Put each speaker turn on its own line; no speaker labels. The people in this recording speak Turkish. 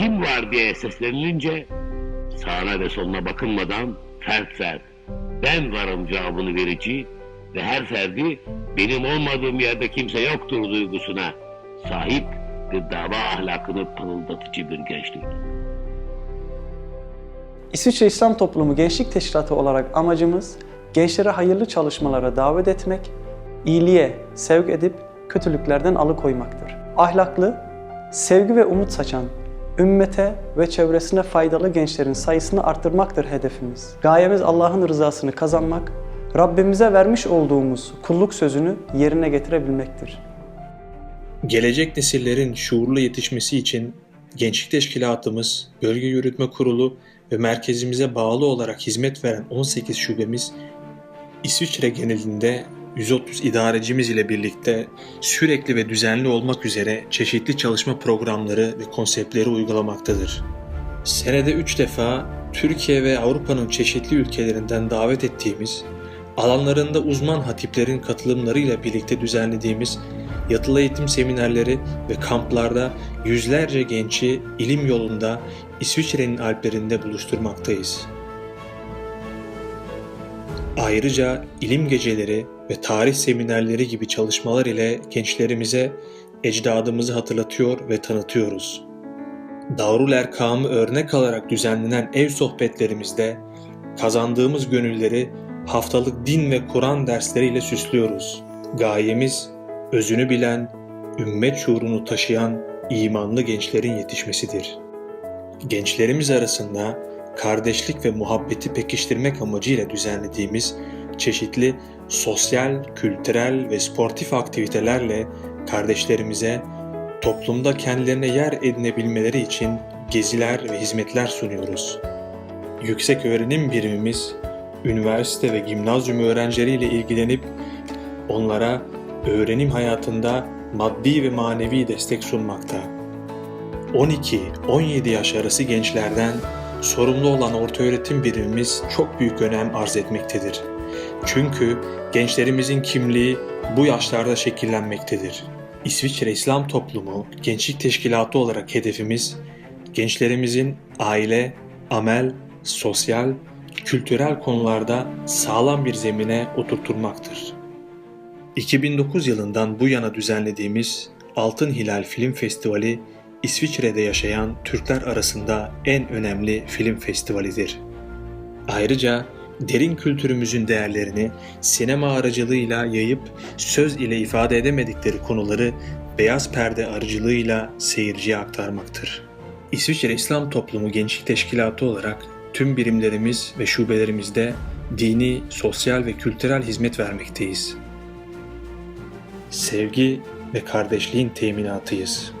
kim var diye seslenilince sağına ve soluna bakılmadan fert fert ben varım cevabını verici ve her ferdi benim olmadığım yerde kimse yoktur duygusuna sahip bir dava ahlakını pırıldatıcı bir gençlik.
İsviçre İslam Toplumu Gençlik Teşkilatı olarak amacımız gençlere hayırlı çalışmalara davet etmek, iyiliğe sevk edip kötülüklerden alıkoymaktır. Ahlaklı, sevgi ve umut saçan, ümmete ve çevresine faydalı gençlerin sayısını arttırmaktır hedefimiz. Gayemiz Allah'ın rızasını kazanmak, Rabbimize vermiş olduğumuz kulluk sözünü yerine getirebilmektir.
Gelecek nesillerin şuurlu yetişmesi için Gençlik Teşkilatımız, Bölge Yürütme Kurulu ve merkezimize bağlı olarak hizmet veren 18 şubemiz İsviçre genelinde 130 idarecimiz ile birlikte sürekli ve düzenli olmak üzere çeşitli çalışma programları ve konseptleri uygulamaktadır. Senede 3 defa Türkiye ve Avrupa'nın çeşitli ülkelerinden davet ettiğimiz, alanlarında uzman hatiplerin katılımlarıyla birlikte düzenlediğimiz yatılı eğitim seminerleri ve kamplarda yüzlerce genci ilim yolunda İsviçre'nin Alplerinde buluşturmaktayız. Ayrıca ilim geceleri ve tarih seminerleri gibi çalışmalar ile gençlerimize ecdadımızı hatırlatıyor ve tanıtıyoruz. Darul Erkam'ı örnek alarak düzenlenen ev sohbetlerimizde kazandığımız gönülleri haftalık din ve Kur'an dersleriyle süslüyoruz. Gayemiz özünü bilen, ümmet şuurunu taşıyan imanlı gençlerin yetişmesidir. Gençlerimiz arasında kardeşlik ve muhabbeti pekiştirmek amacıyla düzenlediğimiz çeşitli sosyal, kültürel ve sportif aktivitelerle kardeşlerimize toplumda kendilerine yer edinebilmeleri için geziler ve hizmetler sunuyoruz. Yüksek öğrenim birimimiz üniversite ve gimnazyum öğrencileriyle ilgilenip onlara öğrenim hayatında maddi ve manevi destek sunmakta. 12-17 yaş arası gençlerden sorumlu olan ortaöğretim birimimiz çok büyük önem arz etmektedir. Çünkü gençlerimizin kimliği bu yaşlarda şekillenmektedir. İsviçre İslam Toplumu Gençlik Teşkilatı olarak hedefimiz gençlerimizin aile, amel, sosyal, kültürel konularda sağlam bir zemine oturtulmaktır. 2009 yılından bu yana düzenlediğimiz Altın Hilal Film Festivali İsviçre'de yaşayan Türkler arasında en önemli film festivalidir. Ayrıca derin kültürümüzün değerlerini sinema aracılığıyla yayıp söz ile ifade edemedikleri konuları beyaz perde aracılığıyla seyirciye aktarmaktır. İsviçre İslam Toplumu Gençlik Teşkilatı olarak tüm birimlerimiz ve şubelerimizde dini, sosyal ve kültürel hizmet vermekteyiz. Sevgi ve kardeşliğin teminatıyız.